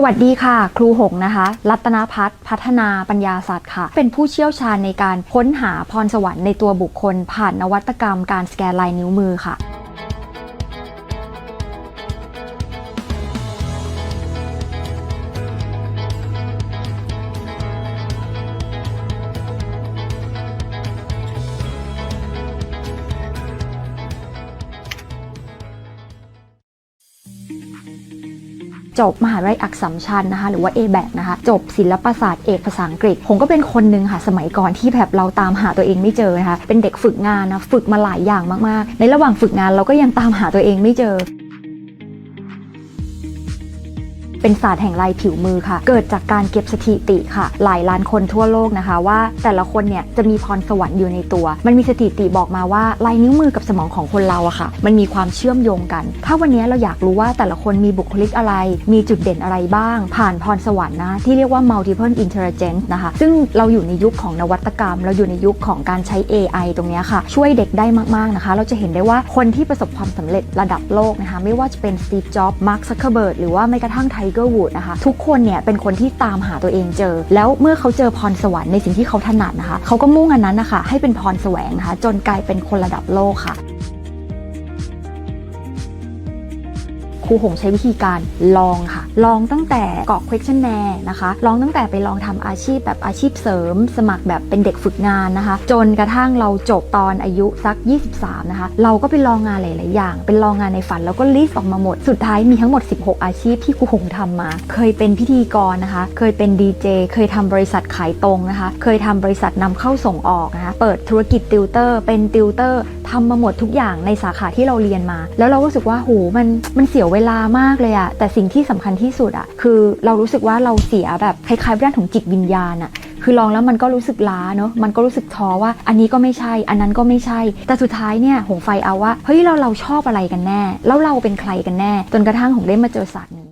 สวัสดีค่ะ ครูหงนะคะ รัตนพัฒน์พัฒนาปัญญาศาสตร์ค่ะ เป็นผู้เชี่ยวชาญในการค้นหาพรสวรรค์ในตัวบุคคล ผ่านนวัตกรรมการสแกนลายนิ้วมือค่ะ จบมหาวิทยาลัยอักษรชันนะคะหรือว่า a b a c นะคะจบศิลปศาสตร์เอกภาษาอังกฤษ ผมก็เป็นคนหนึ่งค่ะสมัยก่อนที่แบบเราตามหาตัวเองไม่เจอนะคะเป็นเด็กฝึกงานนะฝึกมาหลายอย่างมากๆ ในระหว่างฝึกงานเราก็ยังตามหาตัวเองไม่เจอ เป็นศาสตร์แห่งลายผิวมือค่ะ เกิดจากการเก็บสถิติค่ะ หลายล้านคนทั่วโลกนะคะ ว่าแต่ละคนเนี่ยจะมีพรสวรรค์อยู่ในตัว มันมีสถิติบอกมาว่าลายนิ้วมือกับสมองของคนเราอะค่ะ มันมีความเชื่อมโยงกัน ถ้าวันนี้เราอยากรู้ว่าแต่ละคนมีบุคลิกอะไร มีจุดเด่นอะไรบ้าง ผ่านพรสวรรค์นะที่เรียกว่า multiple intelligence นะคะ ซึ่งเราอยู่ในยุคของนวัตกรรม เราอยู่ในยุคของการใช้ AI ตรงนี้ค่ะ ช่วยเด็กได้มากๆนะคะ เราจะเห็นได้ว่าคนที่ประสบความสำเร็จระดับโลกนะคะ ไม่ว่าจะเป็น Steve Jobs Mark Zuckerberg หรือว่าแม้กระทั่งไท Tiger Woods นะคะ ทุกคนเนี่ยเป็นคนที่ตามหาตัวเองเจอ แล้วเมื่อเขาเจอพรสวรรค์ในสิ่งที่เขาถนัดนะคะ เขาก็มุ่งอันนั้นนะคะให้เป็นพรแสวงนะคะ จนกลายเป็นคนระดับโลกค่ะ ครูหงใช้วิธีการลองค่ะ ลองตั้งแต่กรอก questionnaire นะคะ ลองตั้งแต่ไปลองทำอาชีพแบบอาชีพเสริม สมัครแบบเป็นเด็กฝึกงานนะคะ จนกระทั่งเราจบตอนอายุสัก 23 นะคะ เราก็ไปลองงานหลาย ๆ อย่าง เป็นลองงานในฝันแล้วก็ลิสต์ออกมาหมด สุดท้ายมีทั้งหมด 16 อาชีพที่ครูหงทำมา เคยเป็นพิธีกรนะคะ เคยเป็นดีเจ เคยทำบริษัทขายตรงนะคะ เคยทำบริษัทนำเข้าส่งออกนะคะ เปิดธุรกิจติวเตอร์ เป็นติวเตอร์ทำมาหมดทุกอย่างในสาขาที่เราเรียนมา แล้วเราก็รู้สึกว่าโหมันมันเสียเวเวลามากเลยอะแต่สิ่งที่สำคัญที่สุดอะคือเรารู้สึกว่าเราเสียแบบคล้ายๆเรื่องของจิตวิญญาณอะคือลองแล้วมันก็รู้สึกล้าเนาะ มันก็รู้สึกท้อว่า อันนี้ก็ไม่ใช่ อันนั้นก็ไม่ใช่ แต่สุดท้ายเนี่ยหงไฟเอาว่า เฮ้ยเราเราชอบอะไรกันแน่ แล้วเราเป็นใครกันแน่ จนกระทั่งหงเล่นมาเจอศาสตร์นี้